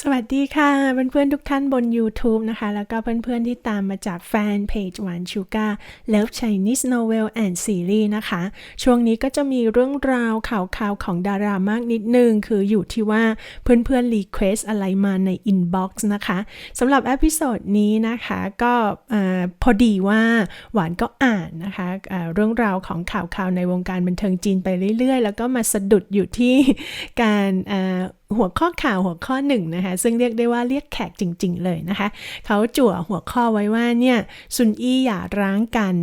สวัสดีค่ะเพื่อนๆทุกท่านบน YouTube นะคะ แล้วก็เพื่อนๆที่ตามมาจากแฟนเพจหวานชูการ์ Love Chinese Novel and Series นะคะ ช่วงนี้ก็จะมีเรื่องราวข่าวๆของดารามากนิดนึง คืออยู่ที่ว่าเพื่อนๆรีเควสอะไรมาใน Inbox นะคะสำหรับอพิโซดนี้นะคะก็พอดีว่าหวานก็อ่านนะคะะเรื่องราวของข่าวๆในวงการบันเทิงจีนไปเรื่อยๆ แล้วก็มาสะดุดอยู่ที่การหัวข้อข่าวหัวข้อหนึ่งนะคะ ซึ่งเรียกได้ว่าเรียกแขกจริง ๆ เลยนะคะ เขาจั่วหัวข้อไว้ว่าเนี่ยซุนอี้อย่าร้างกัน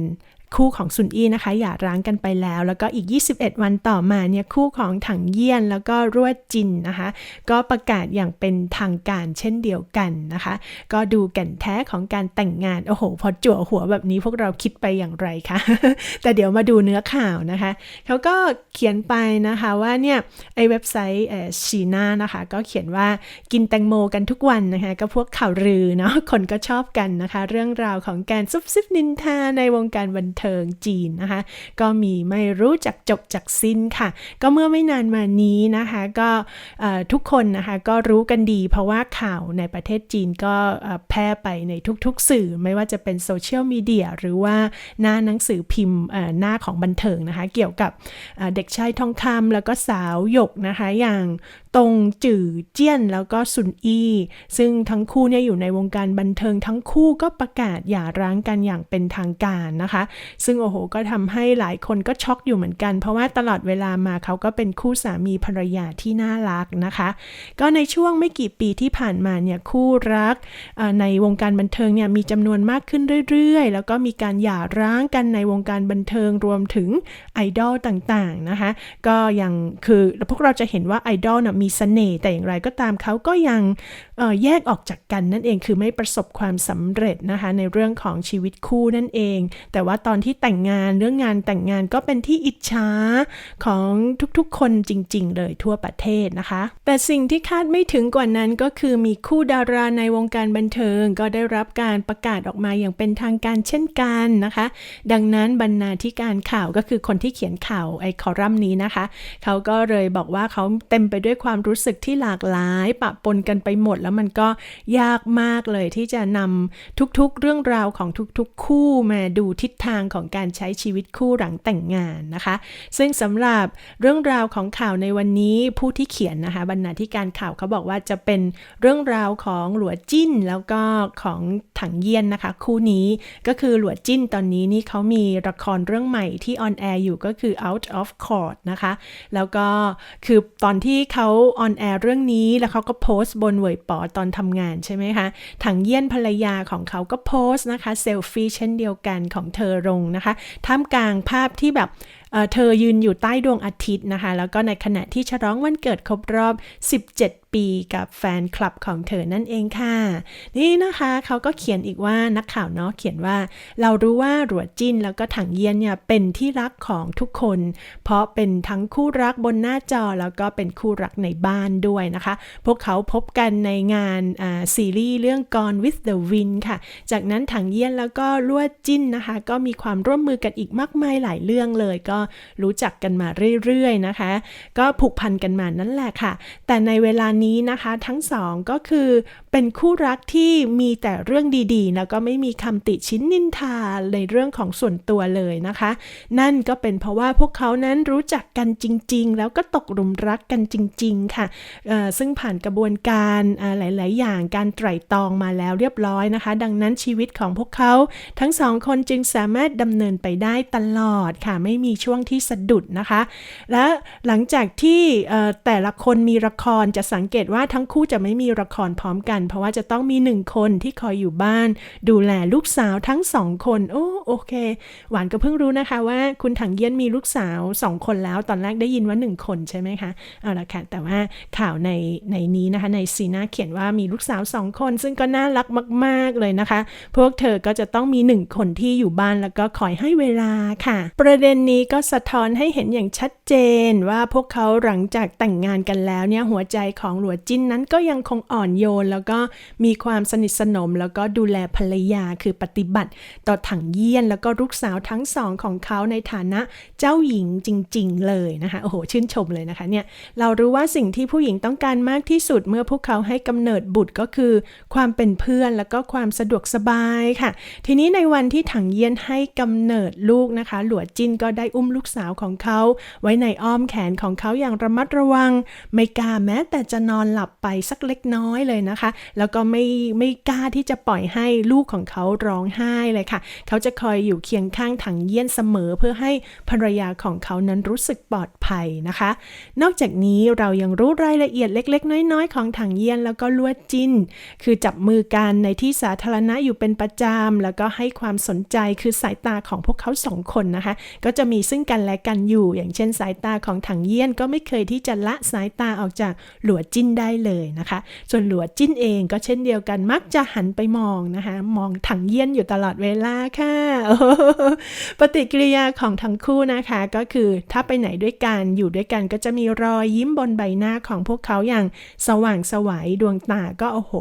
คู่ของซุนอี้นะคะอย่าร้างกันไปแล้ว แล้วก็อีก 21 วันต่อมาเนี่ยคู่ของถังเยี่ยนแล้วก็รั่วจินนะคะ ก็ประกาศอย่างเป็นทางการเช่นเดียวกันนะคะ ก็ดูแก่นแท้ของการแต่งงาน โอ้โห พอจั่วหัวแบบนี้พวกเราคิดไปอย่างไรคะ แต่เดี๋ยวมาดูเนื้อข่าวนะคะ เขาก็เขียนไปนะคะว่าเนี่ยไอเว็บไซต์ชีน่านะคะ ก็เขียนว่ากินแตงโมกันทุกวันนะคะ ก็พวกข่าวลือเนาะคนก็ชอบกันนะคะ เรื่องราวของการซุบซิบนินทาในวงการบันเทิงจีนนะคะ ก็มีไม่รู้จักจบจากสิ้นค่ะ ก็เมื่อไม่นานมานี้นะคะ ก็ทุกคนนะคะก็รู้กันดี เพราะว่าข่าวในประเทศจีนก็แพร่ไปในทุกๆ สื่อไม่ว่าจะเป็นโซเชียลมีเดียหรือว่าหน้าหนังสือพิมพ์หน้าของบันเทิงนะคะ เกี่ยวกับเด็กชายทองคำแล้วก็สาวหยกนะคะ อย่าง ตงจื่อเจี้ยนแล้วก็ซุนอี้ซึ่งทั้งคู่เนี่ยอยู่ในวงการบันเทิงทั้งคู่ก็ประกาศหย่าร้างกันอย่างเป็นทางการนะคะ ซึ่งโอ้โหก็ทำให้หลายคนก็ช็อกอยู่เหมือนกัน เพราะว่าตลอดเวลามาเขาก็เป็นคู่สามีภรรยาที่น่ารักนะคะ ก็ในช่วงไม่กี่ปีที่ผ่านมาเนี่ยคู่รักในวงการบันเทิงเนี่ยมีจำนวนมากขึ้นเรื่อยๆ แล้วก็มีการหย่าร้างกันในวงการบันเทิงรวมถึงไอดอลต่างๆนะคะ ก็อยังคือพวกเราจะเห็นว่าไอดอลนะมีเสน่ห์แต่อย่างไรก็ตามเขาก็ยังแยกออกจากกันนั่นเองคือไม่ประสบความสำเร็จนะคะในเรื่องของชีวิตคู่นั่นเอง แต่ว่าตอนที่แต่งงานเรื่องงานแต่งงานก็เป็นที่อิจฉาของทุกๆ คนจริง ๆ เลยทั่วประเทศนะคะ แต่สิ่งที่คาดไม่ถึงกว่านั้นก็คือมีคู่ดาราในวงการบันเทิงก็ได้รับการประกาศออกมาอย่างเป็นทางการเช่นกันนะคะ ดังนั้นบรรณาธิการข่าวก็คือคนที่เขียนข่าวไอ้คอรัมน์นี้นะคะ เขาก็เลยบอกว่าเขาเต็มไปด้วยความความรู้สึกที่หลากหลาย ปะปนกันไปหมด แล้วมันก็ยากมากเลยที่จะนำทุกๆเรื่องราวของทุกๆ คู่มาดูทิศทางของการใช้ชีวิตคู่หลังแต่งงานนะคะ ซึ่งสำหรับเรื่องราวของข่าวในวันนี้ผู้ที่เขียนนะคะบรรณาธิการข่าวเขาบอกว่าจะเป็นเรื่องราวของหลัวจิ้นแล้วก็ของถังเยียนนะคะ คู่นี้ก็คือหลัวจิ้นตอนนี้นี่เขามีละครเรื่องใหม่ที่ออนแอร์อยู่ก็คือ out of court นะคะ แล้วก็คือตอนที่เขาออนแอร์เรื่องนี้แล้วเขาก็โพสต์บนเวยปอตอนทำงานใช่ไหมคะถังเยี่ยนภรรยาของเขาก็โพสต์นะคะเซลฟี่เช่นเดียวกันของเธอลงนะคะ ท่ามกลางภาพที่แบบ เธอยืนอยู่ใต้ดวงอาทิตย์นะคะ แล้วก็ในขณะที่ฉลองวันเกิดครบรอบ 17 ปีกับแฟนคลับของเธอนั่นเองค่ะ นี่นะคะเขาก็เขียนอีกว่านักข่าวเนาะเขียนว่า เรารู้ว่าหลวจิ้นแล้วก็ถังเยียนเนี่ยเป็นที่รักของทุกคน เพราะเป็นทั้งคู่รักบนหน้าจอแล้วก็เป็นคู่รักในบ้านด้วยนะคะ พวกเขาพบกันในงานซีรีส์เรื่อง Gone with the Wind ค่ะ จากนั้นถังเยียนแล้วก็ลวดจิ้นนะคะ ก็มีความร่วมมือกันอีกมากมายหลายเรื่องเลยก็รู้จักกันมาเรื่อยๆนะคะ ก็ผูกพันกันมานั่นแหละค่ะ แต่ในเวลานี้นะคะทั้งสองก็คือเป็นคู่รักที่มีแต่เรื่องดีๆ แล้วก็ไม่มีคำติชิ้นนินทาในเรื่องของส่วนตัวเลยนะคะ นั่นก็เป็นเพราะว่าพวกเขานั้นรู้จักกันจริง ๆ แล้วก็ตกหลุมรักกันจริง ๆ ค่ะ ซึ่งผ่านกระบวนการหลาย ๆ อย่างการไตร่ตรองมาแล้วเรียบร้อยนะคะ ดังนั้นชีวิตของพวกเขาทั้งสองคนจึงสามารถดำเนินไปได้ตลอดค่ะ ไม่มีช่วช่วงที่สะดุดนะคะ และหลังจากที่แต่ละคนมีละครจะสังเกตว่าทั้งคู่จะไม่มีละครพร้อมกัน เพราะว่าจะต้องมีหนึ่งคนที่คอยอยู่บ้าน ดูแลลูกสาวทั้งสองคน โอ้โอเค หวานก็เพิ่งรู้นะคะว่าคุณถังเยี่ยนมีลูกสาวสองคนแล้วตอนแรกได้ยินว่าหนึ่งคนใช่ไหมคะเอาละค่ะแต่ว่าข่าวในในนี้นะคะในซีน่าเขียนว่ามีลูกสาวสองคน ซึ่งก็น่ารักมาก ๆ เลยนะคะ พวกเธอก็จะต้องมีหนึ่งคนที่อยู่บ้านแล้วก็คอยให้เวลาค่ะ ประเด็นนี้ก็สะท้อนให้เห็นอย่างชัดเจนว่าพวกเขาหลังจากแต่งงานกันแล้วเนี่ยหัวใจของหลัวจิ้นนั้นก็ยังคงอ่อนโยน แล้วก็มีความสนิทสนม แล้วก็ดูแลภรรยาคือปฏิบัติ ต่อถังเยี่ยนแล้วก็ลูกสาวทั้งสองของเขาในฐานะเจ้าหญิงจริง ๆ เลยนะคะโอ้โหชื่นชมเลยนะคะเนี่ยเรารู้ว่าสิ่งที่ผู้หญิงต้องการมากที่สุดเมื่อพวกเขาให้กำเนิดบุตรก็คือ ความเป็นเพื่อนแล้วก็ความสะดวกสบายค่ะ ทีนี้ในวันที่ถังเยี่ยนให้กำเนิดลูกนะคะ หลัวจิ้นก็ได้อุ้มลูกสาวของเขา ไว้ในอ้อมแขนของเขาอย่างระมัดระวัง ไม่กล้าแม้แต่จะนอนหลับไปสักเล็กน้อยเลยนะคะ แล้วก็ไม่ไม่กล้าที่จะปล่อยให้ลูกของเขาร้องไห้เลยค่ะ เขาจะคอยอยู่เคียงข้างถังเยี่ยนเสมอเพื่อให้ภรรยาของเขานั้นรู้สึกปลอดภัยนะคะ นอกจากนี้เรายังรู้รายละเอียดเล็ก ๆ น้อยๆ ของถังเยี่ยนแล้วก็ลวดจินคือจับมือกันในที่สาธารณะอยู่เป็นประจำแล้วก็ให้ความสนใจคือสายตาของพวกเขาสองคนนะคะ ก็จะมีซึ่งกันและกันอยู่ อย่างเช่นสายตาของถังเยี่ยนก็ไม่เคยที่จะละสายตาออกจากหลัวจิ้นได้เลยนะคะ ส่วนหลัวจิ้นเองก็เช่นเดียวกันมักจะหันไปมองนะคะ มองถังเยี่ยนอยู่ตลอดเวลาค่ะปฏิกิริยาของทั้งคู่นะคะก็คือถ้าไปไหนด้วยกันอยู่ด้วยกันก็จะมีรอยยิ้มบนใบหน้าของพวกเขาอย่างสว่างสวัยดวงตาก็โอ้โห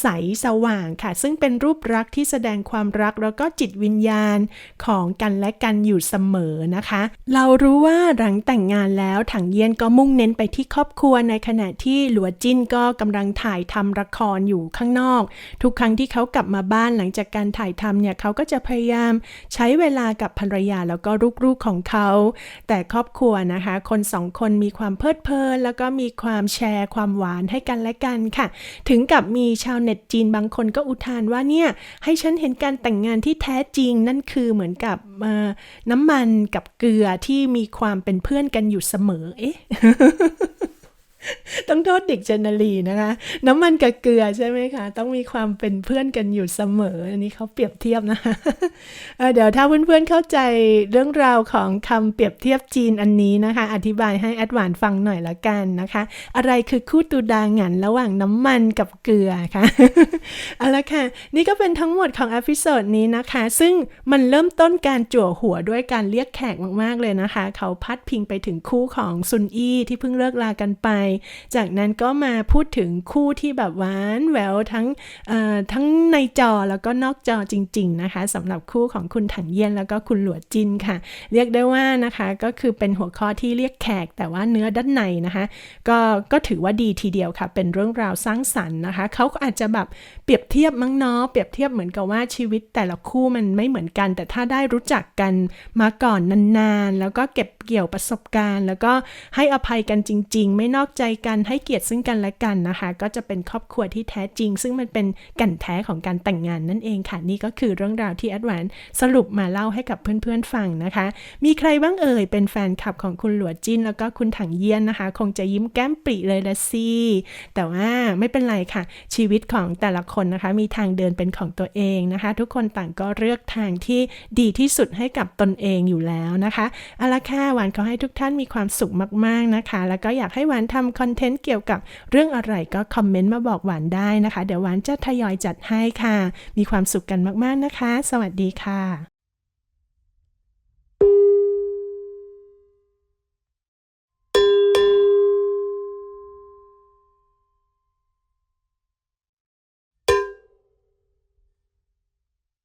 ใสสว่างค่ะ ซึ่งเป็นรูปรักษณ์ที่แสดงความรักแล้วก็จิตวิญญาณของกันและกันอยู่เสมอนะคะเรารู้ว่าหลังแต่งงานแล้วถังเยี่ยนก็มุ่งเน้นไปที่ครอบครัวในขณะที่หลัวจิ้นก็กำลังถ่ายทำละครอยู่ข้างนอก ทุกครั้งที่เขากลับมาบ้านหลังจากการถ่ายทำเนี่ยเขาก็จะพยายามใช้เวลากับภรรยาแล้วก็ลูกๆของเขา แต่ครอบครัวนะคะ คนสองคนมีความเพลิดเพลิน แล้วก็มีความแชร์ความหวานให้กันและกันค่ะ ถึงกับมีชาวเน็ตจีนบางคนก็อุทานว่าเนี่ยให้ฉันเห็นการแต่งงานที่แท้จริงนั่นคือเหมือนกับน้ำมันกับเกลือที่มีความเป็นเพื่อนกันอยู่เสมอ เอ๊ะ ต้องโทษเด็กเจนนารีนะคะ น้ำมันกับเกลือใช่ไหมคะ ต้องมีความเป็นเพื่อนกันอยู่เสมอ อันนี้เขาเปรียบเทียบนะคะเเดี๋ยวถ้าเพื่อนๆเข้าใจเรื่องราวของคำเปรียบเทียบจีนอันนี้นะคะ อธิบายให้แอดวานฟังหน่อยละกันนะคะ อะไรคือคู่ตูดางันระหว่างน้ำมันกับเกลือค่ะเอาละค่ะ นี่ก็เป็นทั้งหมดของอพิโซดนี้นะคะ ซึ่งมันเริ่มต้นการจั่วหัวด้วยการเรียกแขกมากๆเลยนะคะ เขาพัดพิงไปถึงคู่ของซุนอี้ที่เพิ่งเลิกลากันไปจากนั้นก็มาพูดถึงคู่ที่แบบหวานแหววทั้งทั้งในจอแล้วก็นอกจอจริง ๆ นะคะสำหรับคู่ของคุณถังเยี่ยนแล้วก็คุณหลัวจินค่ะ เรียกได้ว่านะคะก็คือเป็นหัวข้อที่เรียกแขก แต่ว่าเนื้อด้านในนะคะก็ก็ถือว่าดีทีเดียวค่ะ เป็นเรื่องราวสร้างสรรค์นะคะเขาอาจจะแบบเปรียบเทียบมั้งเนาะเปรียบเทียบเหมือนกับว่าชีวิตแต่ละคู่มันไม่เหมือนกัน แต่ถ้าได้รู้จักกันมาก่อนนานๆ แล้วก็เก็บเกี่ยวประสบการณ์ แล้วก็ให้อภัยกันจริง ๆ ไม่นอกใจกันให้เกียรติซึ่งกันและกันนะคะ ก็จะเป็นครอบครัวที่แท้จริง ซึ่งมันเป็นกันแท้ของการแต่งงานนั่นเองค่ะ นี่ก็คือเรื่องราวที่แอดวานสรุปมาเล่าให้กับเพื่อนๆฟังนะคะ มีใครบ้างเอ่ยเป็นแฟนคลับของคุณหลัวจิ้นแล้วก็คุณถังเยี่ยนนะคะ คงจะยิ้มแก้มปริเลยละสิแต่ว่าไม่เป็นไรค่ะ ชีวิตของแต่ละคนนะคะ มีทางเดินเป็นของตัวเองนะคะ ทุกคนต่างก็เลือกทางที่ดีที่สุดให้กับตนเองอยู่แล้วนะคะเอาละค่ะหวานขอให้ทุกท่านมีความสุขมากๆนะคะ แล้วก็อยากให้หวานทำคอนเทนต์เกี่ยวกับเรื่องอะไรก็คอมเมนต์มาบอกหวานได้นะคะ เดี๋ยวหวานจะทยอยจัดให้ค่ะ มีความสุขกันมากๆนะคะ สวัสดีค่ะ